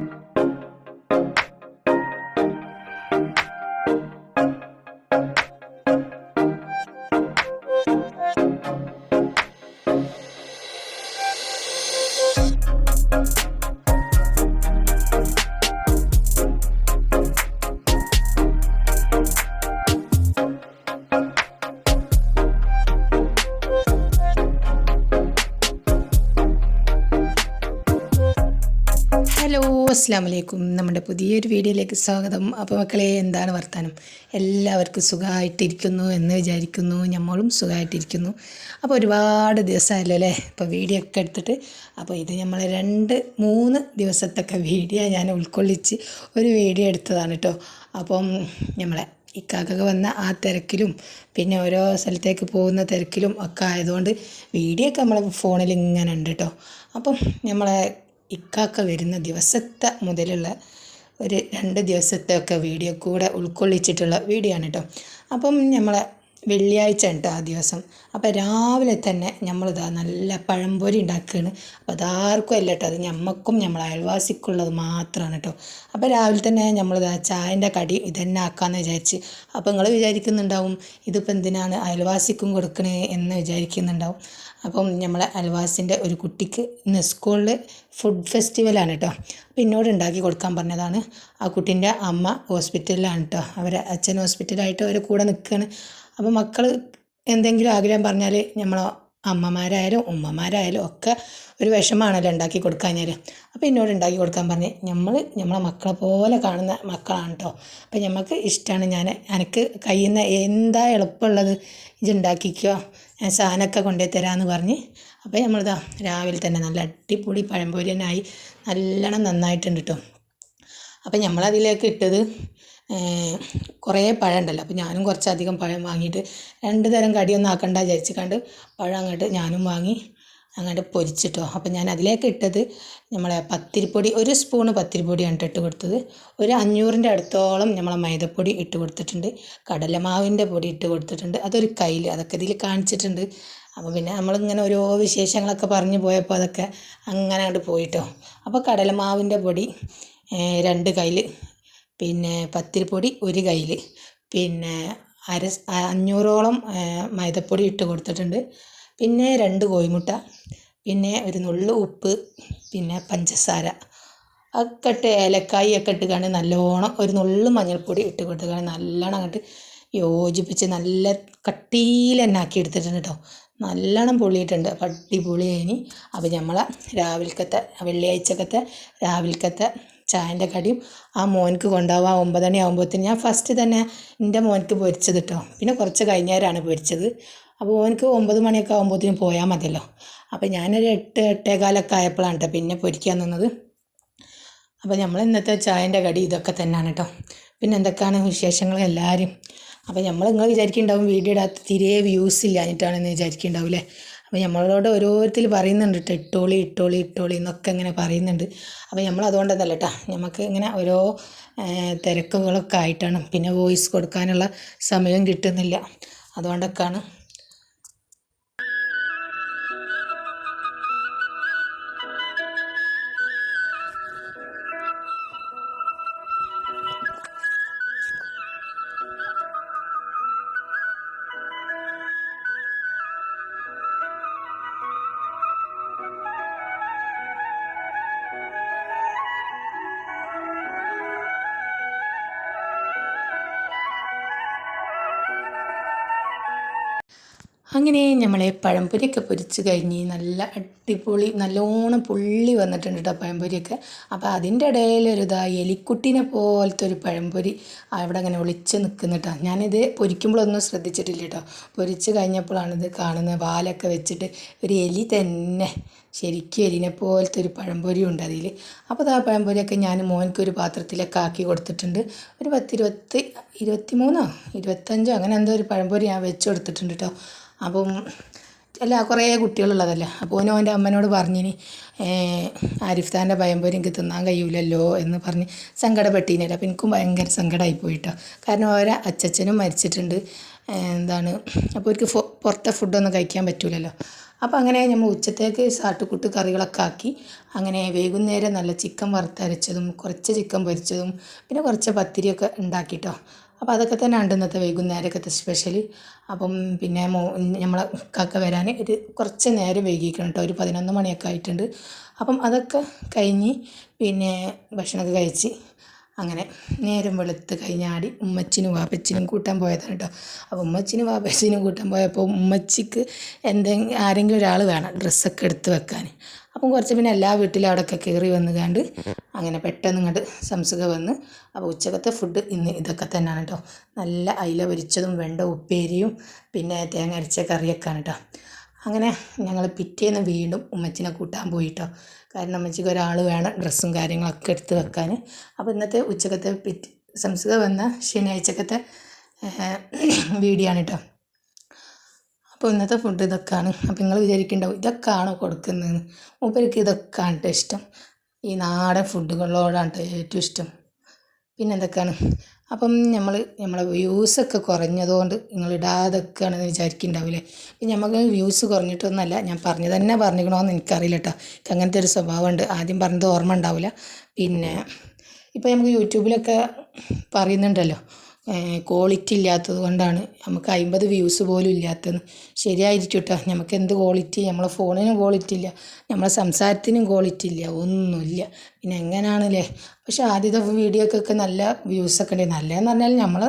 you hello അസ്സാം വലൈക്കും നമ്മുടെ പുതിയൊരു വീഡിയോയിലേക്ക് സ്വാഗതം. അപ്പോൾ മക്കളെ എന്താണ് വർത്തമാനം എല്ലാവർക്കും സുഖമായിട്ടിരിക്കുന്നു എന്ന് വിചാരിക്കുന്നു. നമ്മളും സുഖമായിട്ടിരിക്കുന്നു അപ്പോൾ ഒരുപാട് ദിവസമല്ലോ അല്ലേ? ഇപ്പോൾ വീഡിയോ ഒക്കെ എടുത്തിട്ട് അപ്പോൾ ഇത് നമ്മൾ രണ്ട് മൂന്ന് ദിവസത്തൊക്കെ വീഡിയോ ഞാൻ ഉൾക്കൊള്ളിച്ച് ഒരു വീഡിയോ എടുത്തതാണ് കേട്ടോ അപ്പം നമ്മളെ ഇക്കാക്കൊക്കെ വന്ന ആ തിരക്കിലും പിന്നെ ഓരോ സ്ഥലത്തേക്ക് പോകുന്ന തിരക്കിലും ഒക്കെ ആയതുകൊണ്ട് വീഡിയോ ഒക്കെ നമ്മളെ ഫോണിൽ ഇങ്ങനെ ഉണ്ട് കേട്ടോ അപ്പം നമ്മളെ ഇക്കാക്ക വരുന്ന ദിവസത്തെ മുതലുള്ള ഒരു രണ്ട് ദിവസത്തെ ഒക്കെ വീഡിയോ കൂടെ ഉൾക്കൊള്ളിച്ചിട്ടുള്ള വീഡിയോ ആണ് കേട്ടോ. അപ്പം നമ്മളെ വെള്ളിയാഴ്ച ഉണ്ട് ആ ദിവസം. അപ്പം രാവിലെ തന്നെ നമ്മളിതാ നല്ല പഴംപൊരി ഉണ്ടാക്കുകയാണ് അപ്പം അതാർക്കും അല്ല കേട്ടോ അത് ഞമ്മക്കും നമ്മളെ അയൽവാസിക്കുള്ളത് മാത്രമാണ് കേട്ടോ. അപ്പം രാവിലെ തന്നെ നമ്മളിതാ ചായന്റെ കടി ഇതന്നെ ആക്കാമെന്ന് വിചാരിച്ച്. അപ്പം നിങ്ങൾ വിചാരിക്കുന്നുണ്ടാവും ഇതിപ്പോൾ എന്തിനാണ് അയൽവാസിക്കും കൊടുക്കണേ എന്ന് വിചാരിക്കുന്നുണ്ടാവും. അപ്പം നമ്മളെ അയൽവാസിന്റെ ഒരു കുട്ടിക്ക് ഇന്ന് സ്കൂളിൽ ഫുഡ് ഫെസ്റ്റിവലാണ് കേട്ടോ. അപ്പോൾ എന്നോട് ഉണ്ടാക്കി കൊടുക്കാൻ പറഞ്ഞതാണ്. ആ കുട്ടീന്റെ അമ്മ ഹോസ്പിറ്റലിലാണ് കേട്ടോ. അവരെ അച്ഛൻ ഹോസ്പിറ്റലായിട്ട് അവരെ കൂടെ നിൽക്കുകയാണ് അപ്പോൾ മക്കൾ എന്തെങ്കിലും ആഗ്രഹം പറഞ്ഞാൽ നമ്മൾ അമ്മമാരായാലും ഉമ്മമാരായാലും ഒക്കെ ഒരു വിഷമാണല്ലോ ഉണ്ടാക്കി കൊടുക്കാഞ്ഞാൽ അപ്പോൾ എന്നോട് ഉണ്ടാക്കി കൊടുക്കാൻ പറഞ്ഞ് നമ്മൾ നമ്മളെ മക്കളെ പോലെ കാണുന്ന മക്കളാണ് കേട്ടോ അപ്പോൾ നമുക്ക് ഇഷ്ടമാണ് ഞാൻ എനിക്ക് കഴിയുന്ന എന്താ എളുപ്പമുള്ളത് ഇത് ഉണ്ടാക്കിക്കോ ഞാൻ സാധനമൊക്കെ കൊണ്ടുപോയി തരാമെന്ന് പറഞ്ഞ് അപ്പോൾ നമ്മളിതാ രാവിലെ തന്നെ നല്ല അടിപൊളി പഴംപൊരി തന്നെ ആയി നല്ലോണം നന്നായിട്ടുണ്ട് കേട്ടോ അപ്പം നമ്മളതിലേക്ക് ഇട്ടത് കുറേ പഴം ഉണ്ടല്ലോ അപ്പോൾ ഞാനും കുറച്ചധികം പഴം വാങ്ങിയിട്ട് രണ്ട് തരം കടിയൊന്നും ആക്കണ്ട വിചാരിച്ച് പഴം അങ്ങോട്ട് ഞാനും വാങ്ങി അങ്ങോട്ട് പൊരിച്ചിട്ടോ. അപ്പോൾ ഞാൻ അതിലേക്ക് ഇട്ടത് നമ്മളെ പത്തിരിപ്പൊടി ഒരു സ്പൂണ് പത്തിരിപ്പൊടിയാണ് ഇട്ട് കൊടുത്തത്. ഒരു അഞ്ഞൂറിന്റെ അടുത്തോളം നമ്മളെ മൈദപ്പൊടി ഇട്ട് കൊടുത്തിട്ടുണ്ട്. കടലമാവിന്റെ പൊടി ഇട്ട് കൊടുത്തിട്ടുണ്ട്. അതൊരു കയ്യിൽ അതൊക്കെ ഇതിൽ കാണിച്ചിട്ടുണ്ട്. അപ്പോൾ പിന്നെ നമ്മളിങ്ങനെ ഓരോ വിശേഷങ്ങളൊക്കെ പറഞ്ഞു പോയപ്പോൾ അതൊക്കെ അങ്ങനെ അങ്ങോട്ട് പോയിട്ടോ. അപ്പോൾ കടലമാവിന്റെ പൊടി രണ്ട് കയ്യിൽ പിന്നെ പത്തിരിപ്പൊടി ഒരു കയ്യിൽ പിന്നെ അര അഞ്ഞൂറോളം മൈദപ്പൊടി ഇട്ട് കൊടുത്തിട്ടുണ്ട്. പിന്നെ രണ്ട് കോഴിമുട്ട. പിന്നെ ഒരു നുള്ളു ഉപ്പ്. പിന്നെ പഞ്ചസാര. ഒക്കെ ഇട്ട് ഏലക്കായി ഒക്കെ ഇട്ട് നല്ലോണം ഒരു നുള്ളു മഞ്ഞൾപ്പൊടി ഇട്ട് കൊടുത്ത് നല്ലോണം അങ്ങോട്ട് യോജിപ്പിച്ച് നല്ല കട്ടിയിൽ തന്നെ ആക്കി എടുത്തിട്ടുണ്ട് കേട്ടോ നല്ലോണം പൊള്ളിയിട്ടുണ്ട്. അപ്പം അടിപൊളിയായിനി അപ്പോൾ നമ്മളെ രാവിലക്കത്തെ വെള്ളിയാഴ്ചക്കത്തെ രാവിലക്കത്തെ ചായന്റെ കടിയും ആ മോൻക്ക് ആ ഒമ്പതണി ആകുമ്പോഴത്തേന് ഞാൻ ഫസ്റ്റ് തന്നെ എന്റെ മോൻക്ക് പൊരിച്ചത് കേട്ടോ പിന്നെ കുറച്ച് കഴിഞ്ഞേരാണ് പൊരിച്ചത്. അപ്പോൾ ഓനക്ക് ഒമ്പത് മണിയൊക്കെ ആകുമ്പോഴത്തേനും പോയാൽ മതിയല്ലോ. അപ്പോൾ ഞാനൊരു എട്ട് എട്ടേകാലൊക്കെ ആയപ്പോഴാണ് കേട്ടോ പിന്നെ പൊരിക്കാൻ നിന്നത്. അപ്പോൾ നമ്മൾ ഇന്നത്തെ ചായന്റെ കടി ഇതൊക്കെ തന്നെയാണ് കേട്ടോ പിന്നെ എന്തൊക്കെയാണ് വിശേഷങ്ങൾ എല്ലാവരും അപ്പോൾ നമ്മൾ നിങ്ങൾ വിചാരിക്കുന്നുണ്ടാവും വീഡിയോ ഇടാത്ത തീരെ വ്യൂസ് ഇല്ലാഞ്ഞിട്ടാണെന്ന് വിചാരിക്കുന്നുണ്ടാവും അല്ലേ അപ്പോൾ നമ്മളോട് ഓരോരുത്തർ പറയുന്നുണ്ട് കേട്ടോ ഇട്ടോളി ഇട്ടോളി ഇട്ടോളി എന്നൊക്കെ ഇങ്ങനെ പറയുന്നുണ്ട്. അപ്പോൾ നമ്മൾ അതുകൊണ്ടൊന്നല്ല കേട്ടോ നമുക്ക് ഇങ്ങനെ ഓരോ തിരക്കുകളൊക്കെ ആയിട്ടാണ്. പിന്നെ വോയിസ് കൊടുക്കാനുള്ള സമയം കിട്ടുന്നില്ല. അതുകൊണ്ടൊക്കെയാണ് അങ്ങനെ നമ്മളെ പഴംപൊരിയൊക്കെ പൊരിച്ച് കഴിഞ്ഞ് നല്ല അടിപൊളി നല്ലോണം പുള്ളി വന്നിട്ടുണ്ട് കേട്ടോ പഴംപൊരിയൊക്കെ. അപ്പോൾ അതിന്റെ ഇടയിൽ ഒരു ഇതാ എലിക്കുട്ടീനെ പോലത്തെ ഒരു പഴംപൊരി അവിടെ അങ്ങനെ ഒളിച്ച് നിൽക്കുന്ന കേട്ടോ ഞാനിത് പൊരിക്കുമ്പോഴൊന്നും ശ്രദ്ധിച്ചിട്ടില്ല കേട്ടോ പൊരിച്ച് കഴിഞ്ഞപ്പോഴാണിത് കാണുന്നത്. വാലൊക്കെ വെച്ചിട്ട് ഒരു എലി തന്നെ ശരിക്കും എലിനെ പോലത്തെ ഒരു പഴംപൊരി ഉണ്ട് അതിൽ. അപ്പോൾ ആ പഴംപൊരിയൊക്കെ ഞാൻ മോനക്ക് ഒരു പാത്രത്തിലൊക്കെ ആക്കി കൊടുത്തിട്ടുണ്ട്. ഒരു പത്തിരുപത്തി ഇരുപത്തി മൂന്നോ ഇരുപത്തഞ്ചോ അങ്ങനെ എന്തോ ഒരു പഴംപൊരി ഞാൻ വെച്ച് കൊടുത്തിട്ടുണ്ട് കേട്ടോ അപ്പം അല്ല കുറേ കുട്ടികളുള്ളതല്ലേ? അപ്പോൾ ഓനും അവന്റെ അമ്മനോട് പറഞ്ഞിനി ആരിഫ് ഖാന്റെ പഴംപൊരി എനിക്ക് തിന്നാൻ കഴിയൂലല്ലോ എന്ന് പറഞ്ഞ് സങ്കടപ്പെട്ടീനല്ലോ അപ്പോൾ എനിക്കും ഭയങ്കര സങ്കടമായി പോയിട്ടോ കാരണം ഓരോ അച്ചച്ചനും മരിച്ചിട്ടുണ്ട്. എന്താണ് അപ്പോൾ അവർക്ക് പുറത്തെ ഫുഡൊന്നും കഴിക്കാൻ പറ്റൂലല്ലോ. അപ്പോൾ അങ്ങനെ നമ്മൾ ഉച്ചത്തേക്ക് സാട്ടുകൂട്ട് കറികളൊക്കെ ആക്കി അങ്ങനെ വൈകുന്നേരം നല്ല ചിക്കൻ വറുത്തരച്ചതും കുറച്ച് ചിക്കൻ പൊരിച്ചതും പിന്നെ കുറച്ച് പത്തിരിയൊക്കെ ഉണ്ടാക്കിട്ടോ. അപ്പോൾ അതൊക്കെ തന്നെ ഉണ്ട് ഇന്നത്തെ വൈകുന്നേരമൊക്കത്തെ സ്പെഷ്യൽ അപ്പം പിന്നെ മോ നമ്മളെ കാക്ക വരാൻ ഒരു കുറച്ച് നേരം വൈകിക്കണം കേട്ടോ ഒരു പതിനൊന്ന് മണിയൊക്കെ ആയിട്ടുണ്ട്. അപ്പം അതൊക്കെ കഴിഞ്ഞ് പിന്നെ ഭക്ഷണമൊക്കെ കഴിച്ച് അങ്ങനെ നേരം വെളുത്ത് കഴിഞ്ഞാടി ഉമ്മച്ചിനും വാപ്പച്ചിനും കൂട്ടാൻ പോയതാണ് കേട്ടോ അപ്പോൾ ഉമ്മച്ചിനും വാപ്പച്ചിനും കൂട്ടാൻ പോയപ്പോൾ ഉമ്മച്ചിക്ക് എന്തെങ്കിലും ആരെങ്കിലും ഒരാൾ വേണം ഡ്രസ്സൊക്കെ എടുത്ത് വെക്കാൻ. അപ്പം കുറച്ച് പിന്നെ എല്ലാ വീട്ടിലും അവിടെയൊക്കെ കയറി വന്ന് കണ്ട് അങ്ങനെ പെട്ടെന്ന് ഇങ്ങോട്ട് സംസുഖ വന്ന്. അപ്പോൾ ഉച്ചക്കത്തെ ഫുഡ് ഇന്ന് ഇതൊക്കെ തന്നെയാണ് കേട്ടോ. നല്ല അയില പൊരിച്ചതും വെണ്ട ഉപ്പേരിയും പിന്നെ തേങ്ങ അരച്ച കറിയൊക്കെയാണ് കേട്ടോ. അങ്ങനെ ഞങ്ങൾ പിറ്റേന്ന് വീണ്ടും ഉമ്മച്ചിനെ കൂട്ടാൻ പോയിട്ടോ കാരണം ഉമ്മച്ചിക്ക് ഒരാൾ വേണം ഡ്രസ്സും കാര്യങ്ങളൊക്കെ എടുത്ത് വെക്കാൻ. അപ്പോൾ ഇന്നത്തെ ഉച്ചക്കത്തെ പിറ്റ് സംസുഖ വന്ന ശനിയാഴ്ചക്കത്തെ വീഡിയോ ആണ് കേട്ടോ. അപ്പോൾ ഇന്നത്തെ ഫുഡ് ഇതൊക്കെയാണ്. അപ്പോൾ നിങ്ങൾ വിചാരിക്കുന്നുണ്ടാവും ഇതൊക്കെയാണോ കൊടുക്കുന്നതെന്ന്? മൂപ്പർക്ക് ഇതൊക്കെയാണ് കേട്ടോ ഇഷ്ടം. ഈ നാടൻ ഫുഡുകളോടാണ് ഏറ്റവും ഇഷ്ടം. പിന്നെ എന്തൊക്കെയാണ്? അപ്പം നമ്മൾ നമ്മളെ വ്യൂസൊക്കെ കുറഞ്ഞതുകൊണ്ട് നിങ്ങൾ ഇടാതൊക്കെയാണെന്ന് വിചാരിക്കുന്നുണ്ടാവില്ലേ പിന്നെ നമുക്ക് വ്യൂസ് കുറഞ്ഞിട്ടൊന്നുമല്ല ഞാൻ പറഞ്ഞു തന്നെ പറഞ്ഞിക്കണമെന്ന് എനിക്കറിയില്ല കേട്ടോ. അങ്ങനത്തെ ഒരു സ്വഭാവമുണ്ട്. ആദ്യം പറഞ്ഞത് ഓർമ്മ ഉണ്ടാവില്ല പിന്നെ ഇപ്പോൾ നമുക്ക് യൂട്യൂബിലൊക്കെ പറയുന്നുണ്ടല്ലോ ക്വാളിറ്റി ഇല്ലാത്തത് കൊണ്ടാണ് നമുക്ക് അമ്പത് വ്യൂസ് പോലും ഇല്ലാത്തത്. ശരിയായിരിക്കും കേട്ടോ നമുക്ക് എന്ത് ക്വാളിറ്റി നമ്മളെ ഫോണിനും ക്വാളിറ്റി ഇല്ല. നമ്മളെ സംസാരത്തിനും ക്വാളിറ്റി ഇല്ല. ഒന്നുമില്ല. പിന്നെ എങ്ങനെയാണല്ലേ പക്ഷെ ആദ്യത്തെ വീഡിയോക്കൊക്കെ നല്ല വ്യൂസൊക്കെ ഉണ്ട്. നല്ലതെന്ന് പറഞ്ഞാൽ നമ്മൾ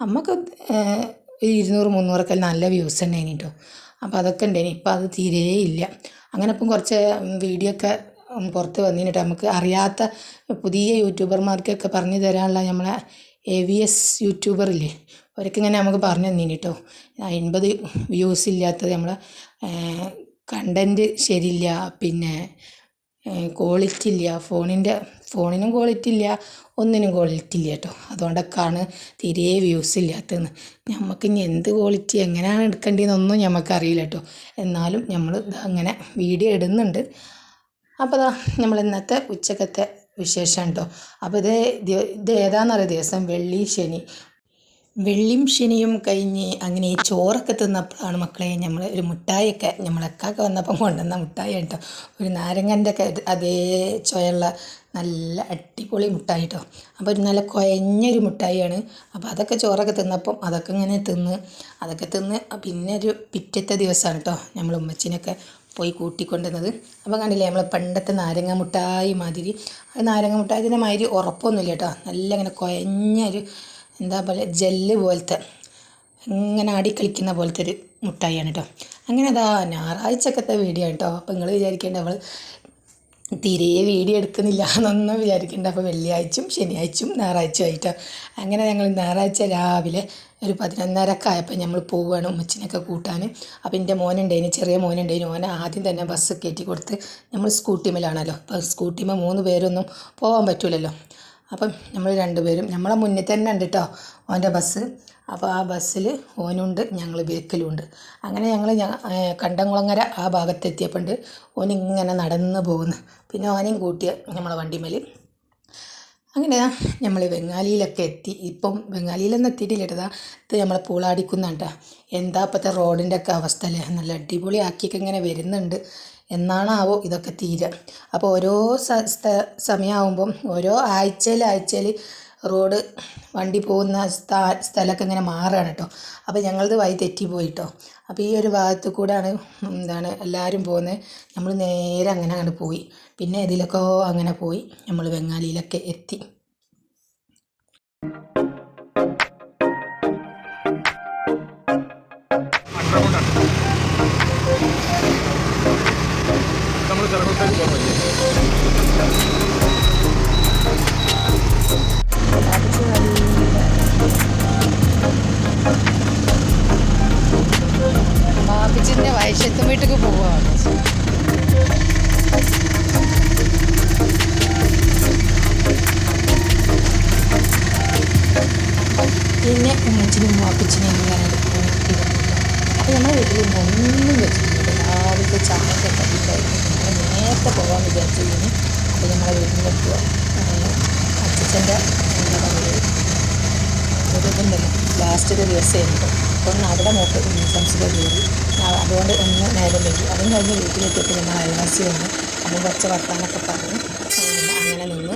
നമുക്ക് ഇരുന്നൂറ് മുന്നൂറൊക്കെ നല്ല വ്യൂസ് ഉണ്ടായിന് കേട്ടോ അപ്പോൾ അതൊക്കെ ഉണ്ടായിന് ഇപ്പോൾ അത് തീരേ ഇല്ല. അങ്ങനെ ഇപ്പം കുറച്ച് വീഡിയോ ഒക്കെ പുറത്ത് വന്നിട്ട് നമുക്ക് അറിയാത്ത പുതിയ യൂട്യൂബർമാർക്കൊക്കെ പറഞ്ഞു തരാനുള്ള നമ്മളെ എ വി എസ് യൂട്യൂബറില്ലേ അവരൊക്കെ ഇങ്ങനെ നമുക്ക് പറഞ്ഞു തന്നീന് കേട്ടോ അൻപത് വ്യൂസ് ഇല്ലാത്തത് നമ്മളെ കണ്ടന്റ് ശരിയില്ല പിന്നെ ക്വാളിറ്റി ഇല്ല ഫോണിന്റെ ഫോണിനും ക്വാളിറ്റി ഇല്ല ഒന്നിനും ക്വാളിറ്റി ഇല്ല കേട്ടോ അതുകൊണ്ടൊക്കെയാണ് തീരെ വ്യൂസ് ഇല്ലാത്തതെന്ന്. നമുക്ക് ഇനി എന്ത് ക്വാളിറ്റി എങ്ങനെയാണ് എടുക്കേണ്ടതെന്നൊന്നും നമുക്ക് അറിയില്ല കേട്ടോ എന്നാലും നമ്മൾ അങ്ങനെ വീഡിയോ ഇടുന്നുണ്ട്. അപ്പോൾ നമ്മൾ ഇന്നത്തെ ഉച്ചക്കത്തെ വിശേഷം കേട്ടോ അപ്പോൾ ഇത് ഇത് ഏതാണെന്നറിയ ദിവസം? വെള്ളി ശനി. വെള്ളിയും ശനിയും കഴിഞ്ഞ് അങ്ങനെ ഈ ചോറൊക്കെ തിന്നപ്പോഴാണ് മക്കളെ നമ്മൾ ഒരു മുട്ടായിയൊക്കെ നമ്മളെക്കാക്കെ വന്നപ്പം കൊണ്ടുവന്ന മുട്ടായി കേട്ടോ. ഒരു നാരങ്ങന്റെ അതേ ചുവയുള്ള നല്ല അടിപൊളി മുട്ടായി കേട്ടോ. അപ്പോൾ ഒരു നല്ല കുഴഞ്ഞൊരു മുട്ടായിയാണ്. അപ്പോൾ അതൊക്കെ ചോറൊക്കെ തിന്നപ്പം അതൊക്കെ ഇങ്ങനെ തിന്ന് അതൊക്കെ തിന്ന് പിന്നെ ഒരു പിറ്റത്തെ ദിവസമാണ് കേട്ടോ. നമ്മൾ ഉമ്മച്ചിനൊക്കെ പോയി കൂട്ടിക്കൊണ്ടുവന്നത്. അപ്പോൾ കണ്ടില്ലേ നമ്മൾ പണ്ടത്തെ നാരങ്ങ മുട്ടായി മാതിരി. നാരങ്ങ മുട്ടായതിന്റെ മാതിരി ഉറപ്പൊന്നുമില്ല കേട്ടോ. നല്ല ഇങ്ങനെ കുഴഞ്ഞൊരു എന്താ പറയുക ജെല്ല് പോലത്തെ ഇങ്ങനെ ആടിക്കളിക്കുന്ന പോലത്തെ ഒരു മുട്ടായിയാണ് കേട്ടോ. അങ്ങനെ അതാ ഞായറാഴ്ചക്കത്തെ വീഡിയോ കേട്ടോ. അപ്പോൾ നിങ്ങൾ വിചാരിക്കേണ്ട അവൾ തീരെ വീഡിയോ എടുക്കുന്നില്ല എന്നൊന്നും വിചാരിക്കേണ്ട. അപ്പോൾ വെള്ളിയാഴ്ചയും ശനിയാഴ്ചയും ഞായറാഴ്ചയും ആയിട്ടോ. അങ്ങനെ ഞങ്ങൾ ഞായറാഴ്ച രാവിലെ ഒരു പതിനൊന്നരക്കെ ആയപ്പോൾ നമ്മൾ പോവുകയാണ് ഉമ്മച്ചിനൊക്കെ കൂട്ടാൻ അപ്പോൾ എന്റെ മോനുണ്ടേന് ചെറിയ മോനുണ്ടായിന് മോനെ ആദ്യം തന്നെ ബസ് കയറ്റി കൊടുത്ത് നമ്മൾ സ്കൂട്ടിമേലാണല്ലോ അപ്പോൾ സ്കൂട്ടിമേ മൂന്ന് പേരൊന്നും പോകാൻ പറ്റില്ലല്ലോ അപ്പം നമ്മൾ രണ്ടുപേരും നമ്മളെ മുന്നിൽ തന്നെ ഉണ്ട് കേട്ടോ ഓന്റെ ബസ്. അപ്പോൾ ആ ബസ്സിൽ ഓനുണ്ട് ഞങ്ങൾ ഉണ്ട് അങ്ങനെ ഞങ്ങൾ കണ്ടംകുളങ്ങര ആ ഭാഗത്തെത്തിയപ്പോൾ ഓനിങ്ങനെ നടന്ന് പോകുന്നു. പിന്നെ ഓനെയും കൂട്ടിയ നമ്മളെ വണ്ടിമേൽ. അങ്ങനെ നമ്മൾ ബംഗാളിയിലൊക്കെ എത്തി. ഇപ്പം ബംഗാളിയിലൊന്നും എത്തിയിട്ടില്ല കേട്ടതാ ഇത് നമ്മളെ പൂളാടിക്കുന്നുണ്ട് എന്താ ഇപ്പോഴത്തെ റോഡിന്റെ ഒക്കെ അവസ്ഥ അല്ലേ? നല്ല അടിപൊളി ആക്കിയൊക്കെ ഇങ്ങനെ വരുന്നുണ്ട്. എന്നാണാവോ ഇതൊക്കെ തീരുക. അപ്പോൾ ഓരോ സമയമാകുമ്പം ഓരോ ആഴ്ചയിൽ ആഴ്ചയിൽ റോഡ് വണ്ടി പോകുന്ന സ്ഥലമൊക്കെ ഇങ്ങനെ മാറുകയാണ് കേട്ടോ. അപ്പോൾ ഞങ്ങളത് വഴി തെറ്റിപ്പോയി കേട്ടോ അപ്പോൾ ഈ ഒരു ഭാഗത്ത് കൂടെയാണ് എന്താണ് എല്ലാവരും പോകുന്നത്. നമ്മൾ നേരെ അങ്ങനെ അങ്ങോട്ട് പോയി. പിന്നെ ഇതിലൊക്കെ അങ്ങനെ പോയി. നമ്മൾ ബംഗാളിയിലൊക്കെ എത്തി. വയസ്സത്തും വീട്ടിലേക്ക് പോവാണ് പിന്നെ ഉമ്മച്ചിനും വാപ്പച്ചിനും ഇങ്ങനെ അപ്പോൾ നമ്മുടെ വീട്ടിൽ ഒന്നും വെച്ചിട്ടില്ല. രാവിലെ ചായയൊക്കെ കടിയിലായിരുന്നു ഞങ്ങൾ നേരത്തെ പോകാൻ വിചാരിച്ചിരുന്നു അപ്പോൾ ഞങ്ങളെ വീട്ടിലെത്തുക അച്ഛന്റെ എന്താ പറയുക ഒരു ഇതുണ്ടല്ലോ ലാസ്റ്റത്തെ ദിവസമായിരുന്നു ഒന്ന് അവിടെ മൂപ്പ് സംസ്കൃത കയറി അതുകൊണ്ട് ഒന്ന് നേരം വൈകി. അതും കഴിഞ്ഞ് വീട്ടിലെത്തിയപ്പോൾ ഞങ്ങൾ അയൽവാസി വന്നു. അപ്പം കുറച്ച് വർത്താനൊക്കെ പറഞ്ഞു. അങ്ങനെ നിന്ന്.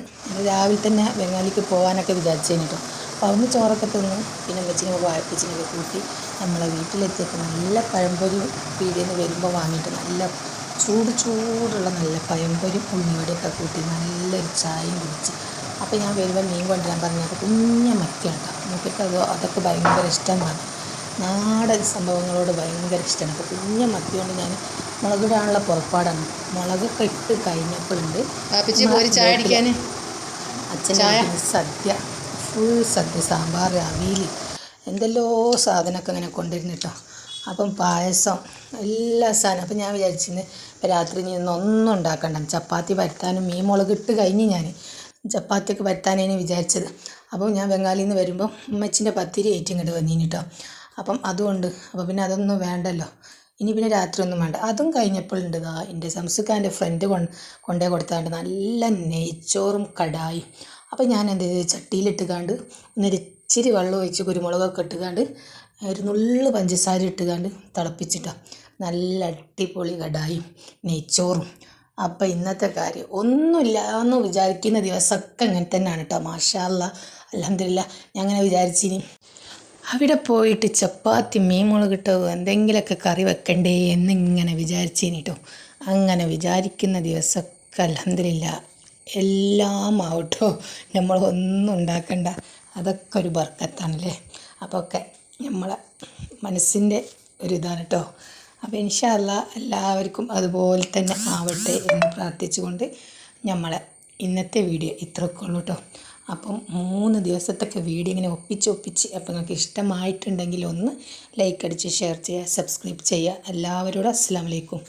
രാവിലെ തന്നെ ബംഗാളിക്ക് പോകാനൊക്കെ വിചാരിച്ചു കേട്ടോ അപ്പോൾ അവിടുന്ന് ചോറൊക്കെ തിന്ന്. പിന്നെ വെച്ചിനൊക്കെ വായ്പിച്ചിനൊക്കെ കൂട്ടി. നമ്മളെ വീട്ടിലെത്തിയപ്പോൾ നല്ല പഴംപൊരി നിന്ന് വരുമ്പോൾ വാങ്ങിയിട്ട് നല്ല ചൂട് ചൂടുള്ള നല്ല പഴംപൊരി ഉള്ളിവടയൊക്കെ കൂട്ടി നല്ലൊരു ചായയും കുടിച്ച്. അപ്പോൾ ഞാൻ വരുമ്പോൾ മീൻ കൊണ്ടുവരാൻ പറഞ്ഞപ്പോൾ കുഞ്ഞ മത്തിയുണ്ട് മൂപ്പർക്ക് അത് അതൊക്കെ ഭയങ്കര ഇഷ്ടമാണ്. നാടൻ സംഭവങ്ങളോട് ഭയങ്കര ഇഷ്ടമാണ്. അപ്പോൾ കുഞ്ഞ മത്തി കൊണ്ട് ഞാൻ മുളകിടാനുള്ള പുറപ്പാടാണ്. മുളകൊക്കെ ഇട്ട് കഴിഞ്ഞപ്പോഴുണ്ട് അച്ഛൻ സദ്യ. ഫുൾ സദ്യ. സാമ്പാർ അവിയൽ എന്തെല്ലോ സാധനമൊക്കെ ഇങ്ങനെ കൊണ്ടുവരുന്നു കേട്ടോ അപ്പം പായസം എല്ലാ സാധനം അപ്പം ഞാൻ വിചാരിച്ചിരുന്നു ഇപ്പം രാത്രി ഇനി ഒന്നും ഉണ്ടാക്കണ്ട. ചപ്പാത്തി പരത്താനും മീൻ മുളക് ഇട്ട് കഴിഞ്ഞ് ഞാൻ ചപ്പാത്തിയൊക്കെ പരത്താനേന് വിചാരിച്ചത്. അപ്പം ഞാൻ ബംഗാളിൽ നിന്ന് വരുമ്പോൾ ഉമ്മച്ചിന്റെ പത്തിരി ഏറ്റും ഇങ്ങോട്ട് വന്നീന് കേട്ടോ അപ്പം അതുകൊണ്ട് അപ്പോൾ പിന്നെ അതൊന്നും വേണ്ടല്ലോ. ഇനി പിന്നെ രാത്രി ഒന്നും വേണ്ട. അതും കഴിഞ്ഞപ്പോഴുണ്ട് ഇതാ എന്റെ സംസ്കാരന്റെ ഫ്രണ്ട് കൊണ്ട് കൊണ്ടേ കൊടുത്താണ്ട് നല്ല നെയ്ച്ചോറും കടായും. അപ്പോൾ ഞാൻ എന്ത് ചെയ്തു? ചട്ടിയിലിട്ടുകാണ്ട് ഒന്നൊരു ഇച്ചിരി വെള്ളം ഒഴിച്ച് കുരുമുളകൊക്കെ ഇട്ടുകാണ്ട് ഒരു നുള്ളു പഞ്ചസാര ഇട്ടുകാണ്ട് തിളപ്പിച്ചിട്ടാണ് നല്ല അടിപൊളി കടായും നെയ്ച്ചോറും. അപ്പം ഇന്നത്തെ കാര്യം ഒന്നുമില്ല എന്ന് വിചാരിക്കുന്ന ദിവസമൊക്കെ ഇങ്ങനെ തന്നെയാണ് കേട്ടോ. മാഷാല്ല അലഹമില്ല ഞാൻ അങ്ങനെ വിചാരിച്ചിനി. അവിടെ പോയിട്ട് ചപ്പാത്തി മീൻ മുളകിട്ടോ എന്തെങ്കിലുമൊക്കെ കറി വെക്കണ്ടേ എന്നിങ്ങനെ വിചാരിച്ചിനി കേട്ടോ. അങ്ങനെ വിചാരിക്കുന്ന ദിവസമൊക്കെ അലഹമില്ല എല്ലാം ആവട്ടോ നമ്മൾ ഒന്നും ഉണ്ടാക്കണ്ട. അതൊക്കെ ഒരു ബർക്കത്താണല്ലേ? അപ്പോൾ ഒക്കെ നമ്മളെ മനസ്സിന്റെ ഒരിതാണ് കേട്ടോ അപ്പോൾ ഇൻഷാല്ല എല്ലാവർക്കും അതുപോലെ തന്നെ ആവട്ടെ എന്ന് പ്രാർത്ഥിച്ചുകൊണ്ട് നമ്മളെ ഇന്നത്തെ വീഡിയോ ഇത്രയൊക്കെ ഉള്ളൂ കേട്ടോ അപ്പം മൂന്ന് ദിവസത്തൊക്കെ വീഡിയോ ഇങ്ങനെ ഒപ്പിച്ച് ഒപ്പിച്ച് അപ്പം നിങ്ങൾക്ക് ഇഷ്ടമായിട്ടുണ്ടെങ്കിൽ ഒന്ന് ലൈക്ക് അടിച്ച് ഷെയർ ചെയ്യുക സബ്സ്ക്രൈബ് ചെയ്യുക. എല്ലാവരോടും അസ്സാം വലൈക്കും